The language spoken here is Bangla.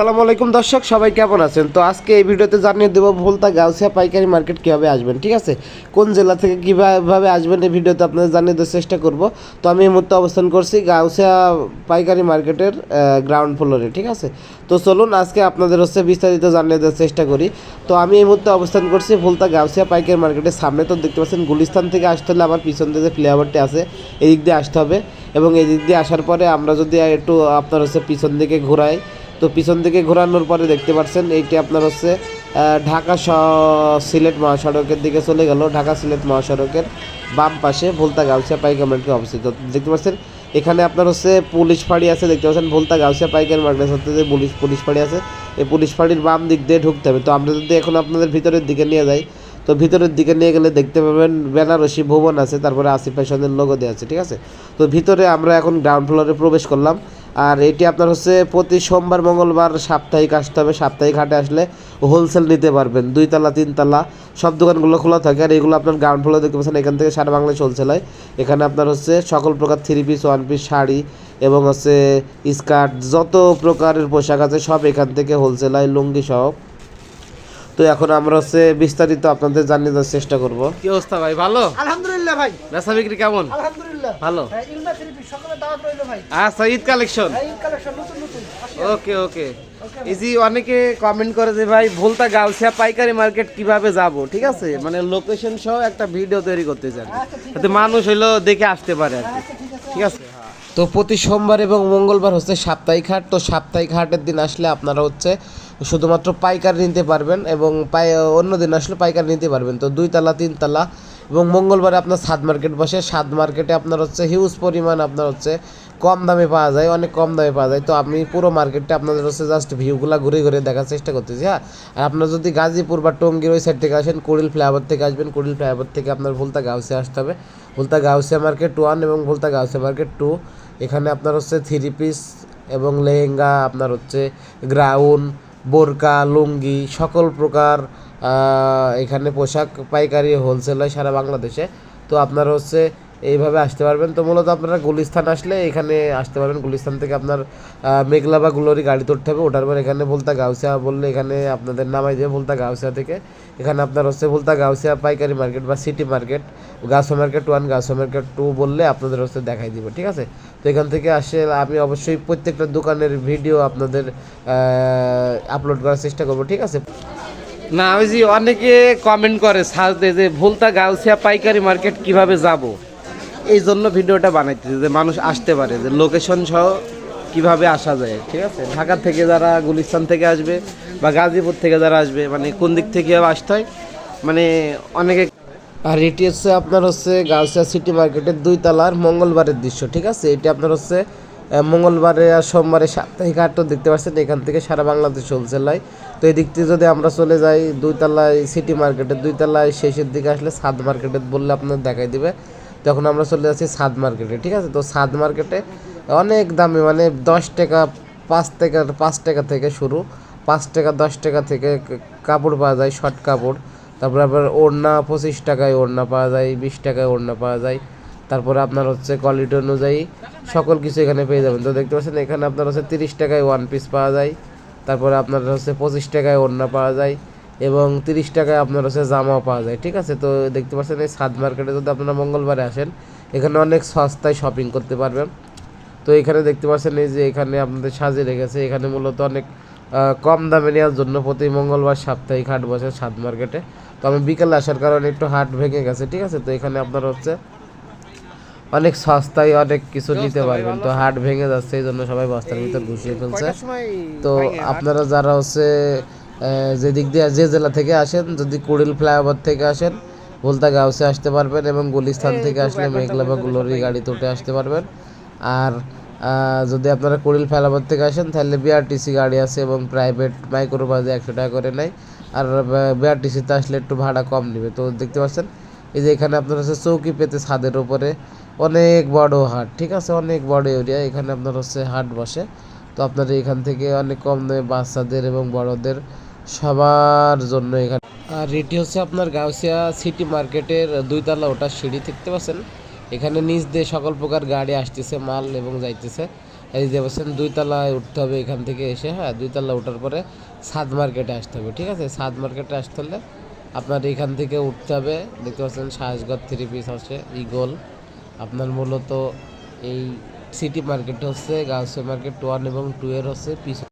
আসসালামু আলাইকুম দর্শক, সবাই কেমন আছেন? তো আজকে এই ভিডিওতে জানিয়ে দেবো ভুলতা গাউসিয়া পাইকারি মার্কেট কীভাবে আসবেন, ঠিক আছে? কোন জেলা থেকে কীভাবে আসবেন এই ভিডিওতে আপনাদের জানিয়ে দেওয়ার চেষ্টা করব। তো আমি এই মুহূর্তে অবস্থান করছি গাউসিয়া পাইকারি মার্কেটের গ্রাউন্ড ফ্লোরে ঠিক আছে? তো চলুন আজকে আপনাদের হচ্ছে বিস্তারিত জানিয়ে দেওয়ার চেষ্টা করি। তো আমি এই মুহূর্তে অবস্থান করছি ভুলতা গাউসিয়া পাইকারি মার্কেটের সামনে। তো দেখতে পাচ্ছেন গুলিস্তান থেকে আসতে হলে আমার পিছন দিয়ে যে ফ্লেভারটি আছে এই দিক দিয়ে আসতে হবে। এবং এই দিক দিয়ে আসার পরে আমরা যদি একটু আপনার হচ্ছে পিছন দিকে ঘোরাই তো পিছন দিকে ঘোরানোর পরে দেখতে পাচ্ছেন এইটি আপনার হচ্ছে ঢাকা সিলেট মহাসড়কের দিকে চলে গেল। ঢাকা সিলেট মহাসড়কের বাম পাশে ভুলতা গাউসিয়া পাইকারি মার্কেট অবস্থিত। দেখতে পাচ্ছেন, এখানে আপনার হচ্ছে পুলিশ ফাঁড়ি আছে, দেখতে পাচ্ছেন ভুলতা গাউসিয়া পাইকারি মার্কেটের সাথে যে পুলিশ পুলিশ ফাঁড়ি আছে, এই পুলিশ ফাঁড়ির বাম দিক দিয়ে ঢুকতে হবে। তো আমরা যদি এখন আপনাদের ভিতরের দিকে নিয়ে যাই, তো ভিতরের দিকে নিয়ে গেলে দেখতে পাবেন, বেনারসি ভবন আছে, তারপরে আসিফ ফ্যাশনের লোগো দেওয়া আছে, ঠিক আছে? তো ভিতরে আমরা এখন গ্রাউন্ড ফ্লোরে প্রবেশ করলাম। আর এটি আপনার হচ্ছে প্রতি সোমবার মঙ্গলবার সাপ্তাহিক আসতে হবে। সাপ্তাহিক হাটে আসলে হোলসেল নিতে পারবেন। দুইতলা তিনতলা সব দোকানগুলো খোলা থাকে আর এগুলো আপনার গ্রাউন্ড ফ্লোরে দেখতে পাচ্ছেন এখান থেকে সারা বাংলাদেশ হোলসেল হয়। এখানে আপনার হচ্ছে সকল প্রকার three piece one piece sari এবং হচ্ছে স্কার্ট যত প্রকারের পোশাক আছে সব এখান থেকে হোলসেল হয় লুঙ্গি সহ। তো এখন আমরা হচ্ছে বিস্তারিত আপনাদের জানিয়ে দেওয়ার চেষ্টা করব। কি অবস্থা ভাই ভালো? আলহামদুলিল্লাহ। ভাই। বেচা বিক্রি কেমন? আলহামদুলিল্লাহ। ভালো? হ্যাঁ ইলমা থ্রি পিস সকালে দাওয়াত রইল ভাই। আচ্ছা ঈদ কালেকশন হ্যাঁ ঈদ কালেকশন নতুন নতুন। ওকে ওকে ইজি অনেকে কমেন্ট করে যে ভাই ভুলতা গাউসিয়া পাইকারি মার্কেট কীভাবে যাব? ঠিক আছে? মানে লোকেশন সহ একটা ভিডিও তৈরি করতে চান যাতে মানুষ হইল দেখে আসতে পারে আর কি। আচ্ছা ঠিক আছে। তো প্রতি সোমবার এবং মঙ্গলবার হচ্ছে সাপ্তাহিক হাট। তো সাপ্তাহিক হাটের দিন আসলে আপনারা হচ্ছে শুধুমাত্র পাইকারি নিতে পারবেন এবং পাই অন্য দিন আসলে পাইকার নিতে পারবেন। তো দুই তালা তিন তিনতলা এবং মঙ্গলবারে আপনার সাদ মার্কেট বসে সাদ মার্কেটে আপনার হচ্ছে হিউজ পরিমাণ আপনার হচ্ছে কম দামে পাওয়া যায়, অনেক কম দামে পাওয়া যায়। তো আমি পুরো মার্কেটটা আপনাদের হচ্ছে জাস্ট ভিউগুলো ঘুরে ঘুরে দেখার চেষ্টা করতেছি হ্যাঁ? আর আপনার যদি গাজীপুর বা টঙ্গির ওই সাইড থেকে আসেন, কুড়িল ফ্লাইওভার থেকে আসবেন, কুড়িল ফ্লাইওভার থেকে আপনার ভুলতা গাউসে আসতে হবে। ভুলতা গাউসিয়া মার্কেট ওয়ান এবং ভুলতা গাউসিয়া মার্কেট টু এখানে আপনার হচ্ছে থ্রি পিস এবং লেহেঙ্গা, আপনার হচ্ছে গ্রাউন বোরকা, লুঙ্গি, সকল প্রকার এখানে পোশাক পাইকারি হোলসেল হয় সারা বাংলাদেশে। তো আপনারা হচ্ছে এইভাবে আসতে পারবেন। তো মূলত আপনারা গুলিস্তান আসলে এখানে আসতে পারবেন। গুলিস্তান থেকে আপনার মেঘলা বা গুলোরি গাড়ি তুলতে হবে। ওঠার পর এখানে বলতা গাউসিয়া বললে এখানে আপনাদের নামাই দেবে বলতা গাউসিয়া থেকে। এখানে আপনার হচ্ছে বলতা গাউসিয়া পাইকারি মার্কেট বা city market, Gausia market one Gausia market two বললে আপনাদের হচ্ছে দেখাই দিব, ঠিক আছে? তো এখান থেকে আসে, আমি অবশ্যই প্রত্যেকটা দোকানের ভিডিও আপনাদের আপলোড করার চেষ্টা করব, ঠিক আছে? না, ওই যে অনেকে কমেন্ট করে সাজতে যে ভুলতা গাউসিয়া পাইকারি মার্কেট কীভাবে যাব? এই জন্য ভিডিওটা বানাইতেছে, যে মানুষ আসতে পারে, যে লোকেশন সহ কীভাবে আসা যায়, ঠিক আছে? ঢাকা থেকে যারা গুলিস্তান থেকে আসবে বা গাজীপুর থেকে যারা আসবে মানে কোন দিক থেকে আসতে হয় মানে অনেকে আর এটি হচ্ছে আপনার হচ্ছে গাউসিয়া সিটি মার্কেটের দুই তলার মঙ্গলবারের দৃশ্য, ঠিক আছে? এটি আপনার হচ্ছে মঙ্গলবারে আর সোমবারে সাপ্তাহিক হাটও দেখতে পাচ্ছেন, এখান থেকে সারা বাংলাদেশ হোলসেল হয় তো এই দিক থেকে যদি আমরা চলে যাই দুই তলায় সিটি মার্কেটের দুই তলায় শেষের দিকে আসলে সাদ মার্কেটের বললে আপনার দেখাই দিবে। তখন আমরা চলে যাচ্ছি সাদ মার্কেটে ঠিক আছে? তো সাদ মার্কেটে অনেক দামে মানে দশ টাকা, পাঁচ টাকা পাঁচ টাকা থেকে শুরু। পাঁচ টাকা, দশ টাকা থেকে কাপড় পাওয়া যায় শর্ট কাপড়। তারপরে আবার ওড়না, পঁচিশ টাকায় ওড়না পাওয়া যায়, বিশ টাকায় ওড়না পাওয়া যায়। তারপরে আপনার হচ্ছে কোয়ালিটি অনুযায়ী সকল কিছু এখানে পেয়ে যাবেন। তো দেখতে পাচ্ছেন, এখানে আপনার হচ্ছে তিরিশ টাকায় ওয়ান পিস পাওয়া যায়। তারপরে আপনার হচ্ছে পঁচিশ টাকায় ওড়না পাওয়া যায় এবং তিরিশ টাকায় আপনার হচ্ছে জামাও পাওয়া যায়, ঠিক আছে? তো দেখতে পাচ্ছেন, এই সাদ মার্কেটে যদি আপনারা মঙ্গলবারে আসেন, এখানে অনেক সস্তায় শপিং করতে পারবেন। তো এখানে দেখতে পাচ্ছেন, এই যে এখানে আপনাদের সাজিয়ে রেখেছে। এখানে মূলত অনেক কম দামে নেওয়ার জন্য প্রতি মঙ্গলবার সাপ্তাহিক হাট বসে সাত মার্কেটে। তো আমি বিকালে আসার কারণে একটু হাট ভেঙে গেছে, ঠিক আছে? তো এখানে আপনার হচ্ছে অনেক সস্তায় অনেক কিছু নিতে পারবেন। তো হাট ভেঙে যাচ্ছে এই জন্য সবাই বস্তার ভিতর ঘুষিয়ে ফেলছে। তো আপনারা যারা হচ্ছে আহ, যে দিক দিয়ে যে জেলা থেকে আসেন যদি কুড়িল ফ্লাইওভার থেকে আসেন ভুলতা গাউসে আসতে পারবেন এবং গুলিস্থান থেকে আসলে মেঘলা বা গুলোরি গাড়িতে উঠে আসতে পারবেন। আর যদি আপনারা কুড়িল ফ্লাইওভার থেকে আসেন তাহলে বিআরটিসি গাড়ি আছে এবং প্রাইভেট মাইক্রো বাসে একশো টাকা করে নেয়। আর বিআরটিসিতে আসলে একটু ভাড়া কম নেবে। তো দেখতে পাচ্ছেন এই যে এখানে আপনার হচ্ছে চৌকি পেতে ছাদের উপরে অনেক বড় হাট, ঠিক আছে? অনেক বড় এরিয়া এখানে আপনার হচ্ছে হাট বসে। তো আপনারা এখান থেকে অনেক কম দামে বাচ্চাদের এবং বড়দের সবার জন্য এখানে। আর এটি হচ্ছে আপনার গাউসিয়া সিটি মার্কেটের দুইতলা ওটা সিঁড়ি, দেখতে পাচ্ছেন? এখানে নিচ দিয়ে সকল প্রকার গাড়ি আসতেছে, মাল এবং যাইতেছে। এই যে বলছেন দুই তলায় উঠতে হবে এখান থেকে এসে হ্যাঁ? দুই তলা ওঠার পরে সাদ মার্কেটে আসতে হবে, ঠিক আছে? সাদ মার্কেটে আসতে হলে আপনার এখান থেকে উঠতে হবে। দেখতে পাচ্ছেন সাহসগড় থ্রি পিস আছে ইগল আপনার মূলত এই সিটি মার্কেট হচ্ছে গার্লস মার্কেট ওয়ান এবং টু এর হচ্ছে, পিছনে